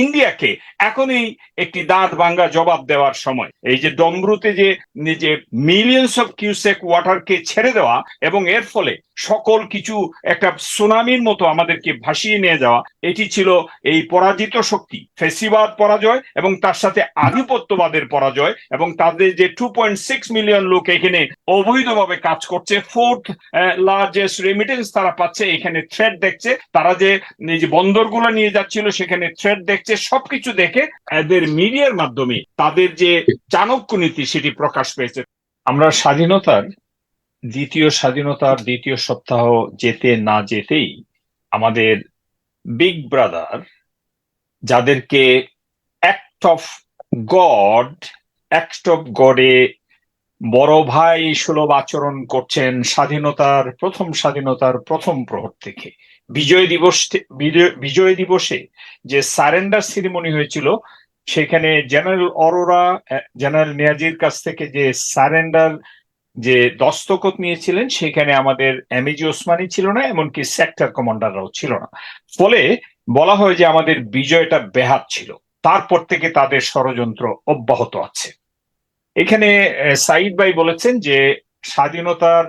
ইন্ডিয়াকে এখনই একটি দাঁত ভাঙ্গা জবাব দেওয়ার সময়। এই যে ডমরুতে যে মিলিয়ন্স অফ কিউসেক ওয়াটারকে ছেড়ে দেওয়া এবং এর ফলে সকল কিছু একটা সুনামির মতো আমাদেরকে ভাসিয়ে নিয়ে যাওয়া, এটি ছিল এই পরাজিত শক্তি, ফেসিবাদ পরাজয় এবং তার সাথে আধিপত্যবাদের পরাজয় এবং তাদের যে টু পয়েন্ট সিক্স মিলিয়ন লোক এখানে অবৈধভাবে কাজ করছে ফোর্থ লার্জেস্ট রেমিটেন্স তারা পাচ্ছে, এখানে থ্রেড দেখছে, তারা যে যে বন্দরগুলো নিয়ে যাচ্ছিল সেখানে থ্রেড দেখছে, সবকিছু দেখে এদের মিডিয়ার মাধ্যমে তাদের যে চাণক্য নীতি সেটি প্রকাশ পেয়েছে। আমরা স্বাধীনতার দ্বিতীয় স্বাধীনতার দ্বিতীয় সপ্তাহ যেতে না যেতেই আমাদের বিগ ব্রাদার, যাদেরকে act of God act of গডে বড় ভাই সুলভ আচরণ করছেন স্বাধীনতার, প্রথম স্বাধীনতার প্রথম প্রহর থেকে। বিজয় দিবস বিজয় দিবসে যে সারেন্ডার সেরিমনি হয়েছিল, সেখানে জেনারেল অরোরা জেনারেল নিয়াজির কাছ থেকে যে সারেন্ডার যে দস্তখত নিয়েছিলেন, সেখানে আমাদের এমএজি ওসমানী ছিল না, এমনকি সেক্টর কমান্ডাররাও ছিল না। ফলে বলা হয় যে আমাদের বিজয়টা বেহাত ছিল। তারপর থেকে তাদের ষড়যন্ত্র অব্যাহত আছে। এখানে সাইদ ভাই বলেছেন যে স্বাধীনতার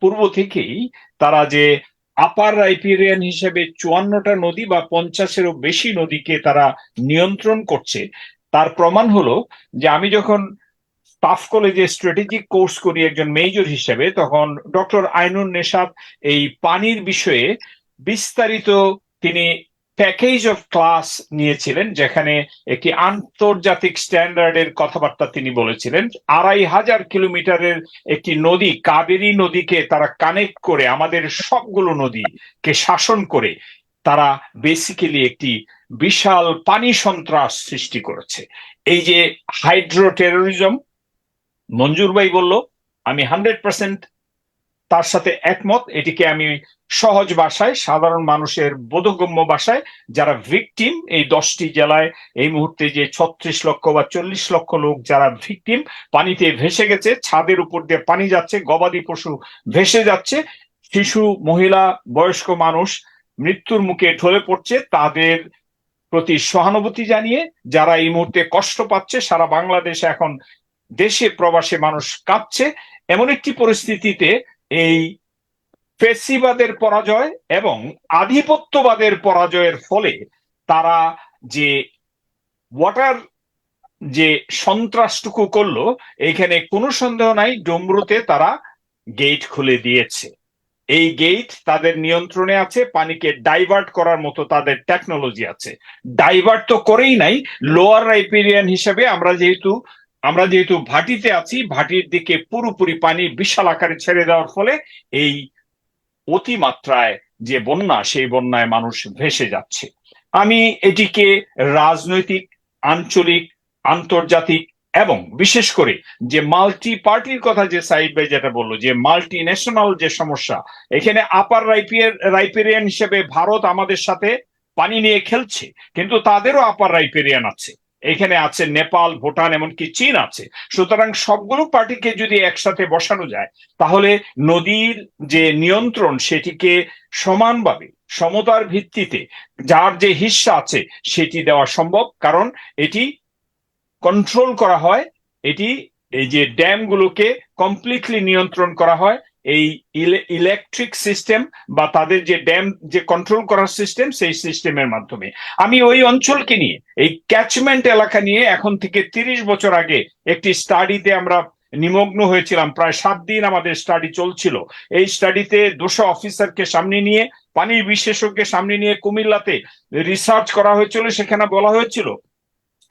পূর্ব থেকেই তারা যে আপার রাইপেরিয়ান হিসেবে চুয়ান্নটা নদী বা পঞ্চাশেরও বেশি নদীকে তারা নিয়ন্ত্রণ করছে, তার প্রমাণ হলো যে আমি যখন স্টাফ কলেজে স্ট্র্যাটেজিক কোর্স করি একজন মেজর হিসেবে, তখন ডক্টর আইনুন নেশাব এই পানির বিষয়ে বিস্তারিত তিনি প্যাকেজ অফ ক্লাস নিয়েছিলেন, যেখানে একটি আন্তর্জাতিক স্ট্যান্ডার্ডের কথাবার্তা তিনি বলেছিলেন। আড়াই হাজার কিলোমিটারের একটি নদী, কাবেরী নদীকে তারা কানেক্ট করে, আমাদের সবগুলো নদীকে শাসন করে, তারা বেসিক্যালি একটি বিশাল পানি সন্ত্রাস সৃষ্টি করেছে। এই যে হাইড্রো টেরোরিজম মঞ্জুর ভাই বলল, আমি হান্ড্রেড পার্সেন্ট তার সাথে একমত। এটিকে আমি সহজ ভাষায়, সাধারণ মানুষের বোধগম্য ভাষায়, যারা ভিকটিম এই দশটি জেলায়, এই মুহূর্তে যে ছত্রিশ লক্ষ বা চল্লিশ লক্ষ লোক যারা ভিকটিম পানিতে ভেসে গেছে, ছাদের উপর দিয়ে পানি যাচ্ছে, গবাদি পশু ভেসে যাচ্ছে, শিশু, মহিলা, বয়স্ক মানুষ মৃত্যুর মুখে ঢলে পড়ছে, তাদের প্রতি সহানুভূতি জানিয়ে, যারা এই মুহূর্তে কষ্ট পাচ্ছে, সারা বাংলাদেশে এখন দেশে প্রবাসে মানুষ কাঁপছে। এমন একটি পরিস্থিতিতে এই ফেসিবাদের পরাজয় এবং আধিপত্যবাদের পরাজয়ের ফলে তারা যে ওয়াটার যে সন্ত্রাসটুকু করল, এখানে কোনো সন্দেহ নাই, ডমরুতে তারা গেট খুলে দিয়েছে। এই গেট তাদের নিয়ন্ত্রণে আছে, পানিকে ডাইভার্ট করার মতো তাদের টেকনোলজি আছে। ডাইভার্ট তো করেই নাই, লোয়ার রাইপেরিয়ান হিসেবে আমরা যেহেতু আমরা যেহেতু ভাটিতে আছি, ভাটির দিকে পুরোপুরি পানি বিশাল আকারে ছেড়ে দেওয়ার ফলে এই অতিমাত্রায় যে বন্যা, সেই বন্যায় মানুষ ভেসে যাচ্ছে। আমি এটিকে রাজনৈতিক, আঞ্চলিক, আন্তর্জাতিক এবং বিশেষ করে যে মাল্টি পার্টির কথা যে সাইড বাই যেটা বলল, যে মাল্টি ন্যাশনাল যে সমস্যা, এখানে আপার রাইপিয়ার, রাইপেরিয়ান হিসেবে ভারত আমাদের সাথে পানি নিয়ে খেলছে, কিন্তু তাদেরও আপার রাইপেরিয়ান আছে। এখানে আছে নেপাল, ভুটান, এমনকি চীন আছে। সুতরাং সবগুলো পার্টিকে যদি একসাথে বসানো যায়, তাহলে নদীর যে নিয়ন্ত্রণ সেটিকে সমানভাবে, সমতার ভিত্তিতে, যার যে হিস্সা আছে, সেটি দেওয়া সম্ভব। কারণ এটি কন্ট্রোল করা হয়, এটি এই যে ড্যামগুলোকে কমপ্লিটলি নিয়ন্ত্রণ করা হয় এই ইলেকট্রিক সিস্টেম বা তাদের যে ড্যাম যে কন্ট্রোল করার সিস্টেম সেই সিস্টেমের মাধ্যমে। আমি ওই অঞ্চলকে নিয়ে, এই ক্যাচমেন্ট এলাকা নিয়ে এখন থেকে তিরিশ বছর আগে একটি স্টাডিতে আমরা নিমগ্ন হয়েছিলাম। প্রায় সাত দিন আমাদের স্টাডি চলছিল। এই স্টাডিতে দুশো অফিসারকে সামনে নিয়ে পানির বিশেষজ্ঞের সামনে নিয়ে কুমিল্লাতে রিসার্চ করা হয়েছিল। সেখানে বলা হয়েছিল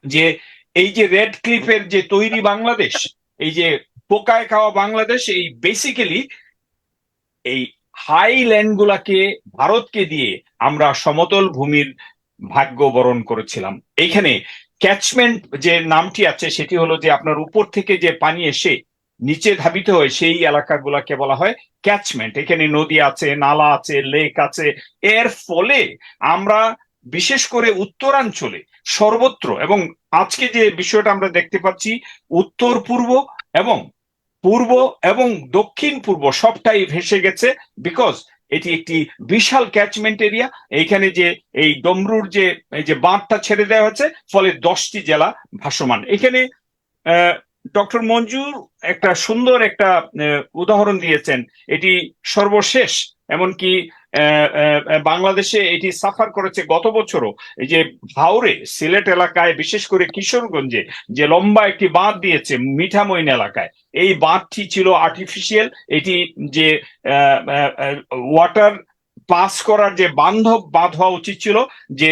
যে, এই যে রেড ক্লিফের যে তৈরি বাংলাদেশ, এই যে পোকায় খাওয়া বাংলাদেশ, এই বেসিক্যালি এই হাইল্যান্ড গুলাকে ভারতকে দিয়ে আমরা সমতল ভূমির ভাগ্য বরণ করেছিলাম। এইখানে ক্যাচমেন্ট যে নামটি আছে, সেটি হলো যে আপনার উপর থেকে যে পানি এসে নিচে ধাবিত হয়, সেই এলাকাগুলাকে বলা হয় ক্যাচমেন্ট এখানে নদী আছে, নালা আছে লেক আছে। এর ফলে আমরা বিশেষ করে উত্তরাঞ্চলে সর্বত্র এবং আজকে যে বিষয়টা আমরা দেখতে পাচ্ছি উত্তর পূর্ব এবং পূর্ব এবং দক্ষিণ পূর্ব সবটাই ভেসে গেছে বিকজ এটি একটি বিশাল ক্যাচমেন্ট এরিয়া এইখানে যে এই ডমরুর যে, এই যে বাঁধটা ছেড়ে দেওয়া হয়েছে, ফলে দশটি জেলা ভাসমান। এখানে ডক্টর মঞ্জুর একটা সুন্দর একটা উদাহরণ দিয়েছেন। এটি সর্বশেষ এমনকি বাংলাদেশে এটি সাফার করেছে গত বছরও। এই যে হাওড়ে সিলেট এলাকায়, বিশেষ করে কিশোরগঞ্জে, যে লম্বা একটি বাঁধ দিয়েছে মিঠামইন এলাকায়, এই বাঁধটি ছিল আর্টিফিশিয়াল এটি যে ওয়াটার পাস করার যে বান্ধব বাঁধ হওয়া উচিত ছিল, যে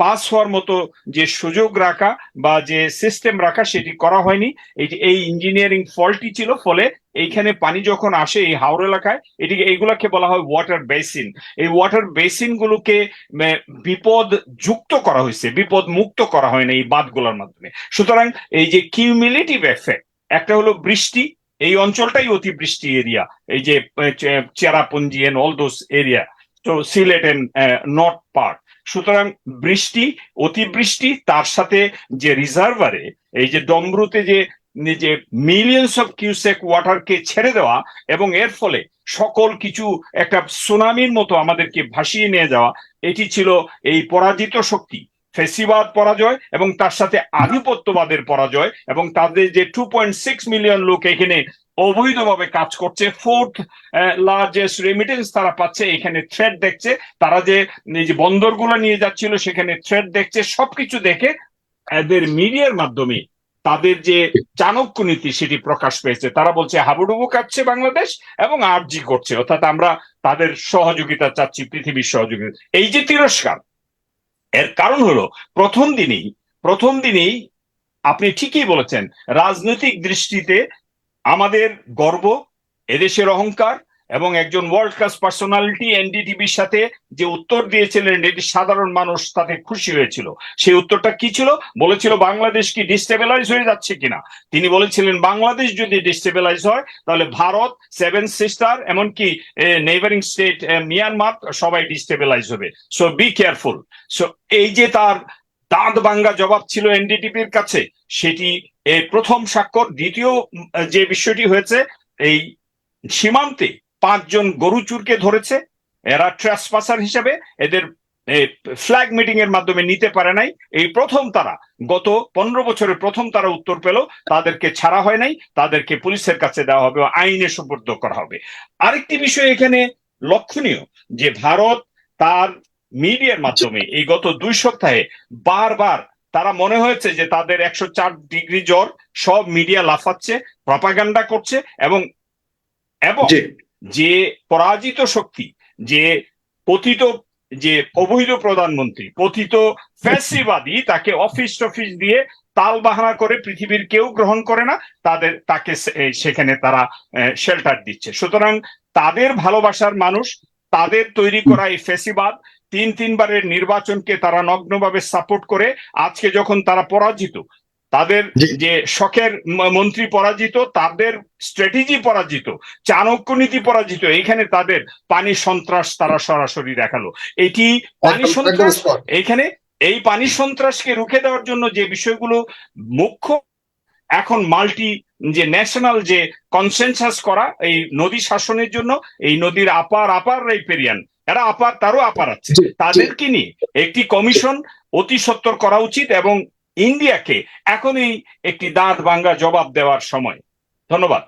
পাস হওয়ার মতো যে সুযোগ রাখা বা যে সিস্টেম রাখা সেটি করা হয়নি। এটি এই ইঞ্জিনিয়ারিং ফলটি ছিল ফলে এইখানে পানি যখন আসে এই হাওড় এলাকায়, এটিকে এইগুলাকে বলা হয় ওয়াটার বেসিন এই ওয়াটার বেসিন গুলোকে বিপদ যুক্ত করা হয়েছে, বিপদ মুক্ত করা হয় না এই বাঁধগুলোর মাধ্যমে। সুতরাং এই যে কিউমিলেটিভ এফেক্ট একটা হলো বৃষ্টি, এই অঞ্চলটাই অতিবৃষ্টি এরিয়া এই যে Cherrapunji and all those area তো সিলেট এন্ড নর্থ পার্ট সুতরাং বৃষ্টি, অতিবৃষ্টি, তার সাথে যে রিজার্ভারে, এই যে ডমরুতে যে যে মিলিয়ন্স অফ কিউসেক ওয়াটারকে ছেড়ে দেওয়া এবং এর ফলে সকল কিছু একটা সুনামির মতো আমাদেরকে ভাসিয়ে নিয়ে যাওয়া, এটি ছিল এই পরাজিত শক্তি, ফেসিবাদ পরাজয় এবং তার সাথে আধিপত্যবাদের পরাজয় এবং তাদের যে টু পয়েন্ট সিক্স মিলিয়ন লোক এখানে অবৈধভাবে কাজ করছে। ফোর্থ লার্জেস্ট রেমিটেন্স তারা পাচ্ছে, এখানে থ্রেড দেখছে। তারা যে যে বন্দরগুলো নিয়ে যাচ্ছিল, সেখানে থ্রেড দেখছে। সবকিছু দেখে এদের মিডিয়ার মাধ্যমে তাদের যে চাণক্য নীতি, সেটি প্রকাশ পেয়েছে। তারা বলছে, হাবুডুবু কাটছে বাংলাদেশ এবং আরজি করছে। অর্থাৎ আমরা তাদের সহযোগিতা চাচ্ছি, পৃথিবীর সহযোগিতা। এই যে তিরস্কার, এর কারণ হলো, প্রথম দিনেই প্রথম দিনেই আপনি ঠিকই বলেছেন, রাজনৈতিক দৃষ্টিতে আমাদের গর্ব, এদেশের অহংকার এবং একজন ওয়ার্ল্ড ক্লাস পার্সোনালিটি এনডিটিভির সাথে যে উত্তর দিয়েছিলেন, এটি সাধারণ মানুষ তাতে খুশি হয়েছিল। সেই উত্তরটা কি ছিল? বলেছিল, বাংলাদেশ কি ডিস্টেবিলাইজ হয়ে যাচ্ছে কিনা? তিনি বলেছিলেন, বাংলাদেশ যদি ডিস্টেবিলাইজ হয়, তাহলে ভারত সেভেন সিস্টার এমনকি নেইবারিং স্টেট মিয়ানমার সবাই ডিস্টেবিলাইজ হবে। সো বি কেয়ারফুল সো এই যে তার দাঁত ভাঙ্গা জবাব ছিল এনডিটিভির কাছে, সেটি এই প্রথম স্বাক্ষর, দ্বিতীয় যে বিষয়টি হয়েছে, এই সীমান্তে পাঁচজন গরু চুরকে ধরেছে। এরা ট্রাসপাসার হিসেবে এদের ফ্ল্যাগ মিটিং এর মাধ্যমে নিতে পারে নাই। এই প্রথম তারা, গত পনেরো বছরের প্রথম তারা উত্তর পেল, তাদেরকে ছাড়া হয় নাই, তাদেরকে পুলিশের কাছে দেওয়া হবে আইনে সুপর্দ করা হবে। আরেকটি বিষয় এখানে লক্ষণীয়, যে ভারত তার মিডিয়ার মাধ্যমে এই গত দুই সপ্তাহে বারবার তারা মনে হয়েছে যে তাদের একশো চার ডিগ্রি জ্বর সব মিডিয়া লাফাচ্ছে প্রপাগান্ডা করছে এবং এবং যে পরাজিত শক্তি যে পতিত যে অবৈধ প্রধানমন্ত্রী পতিত ফ্যাসিবাদী তাকে অফিস টফিস দিয়ে তাল বাহানা করে পৃথিবীর কেউ গ্রহণ করে না তাদের তাকে সেখানে তারা শেল্টার দিচ্ছে। সুতরাং তাদের ভালোবাসার মানুষ তাদের তৈরি করা এই ফেসিবাদ তিন তিনবারের নির্বাচনকে তারা নগ্নভাবে সাপোর্ট করে আজকে যখন তারা পরাজিত তাদের যে শখের মন্ত্রী পরাজিত তাদের স্ট্র্যাটেজি পরাজিত চাণক্য নীতি পরাজিত এখানে তাদের পানি সন্ত্রাস তারা সরাসরি দেখাল। এটি পানি সন্ত্রাস। এইখানে এই পানি সন্ত্রাসকে রুখে দেওয়ার জন্য যে বিষয়গুলো মুখ্য এখন মাল্টি যে ন্যাশনাল যে কনসেনসাস করা এই নদী শাসনের জন্য এই নদীর আপার আপার রেইপেরিয়ান এরা আপার তারও আপার আছে। তাদেরকে নিয়ে একটি কমিশন অতি সত্তর করা উচিত এবং ইন্ডিয়াকে এখনই একটি দাঁত ভাঙ্গা জবাব দেওয়ার সময়। ধন্যবাদ।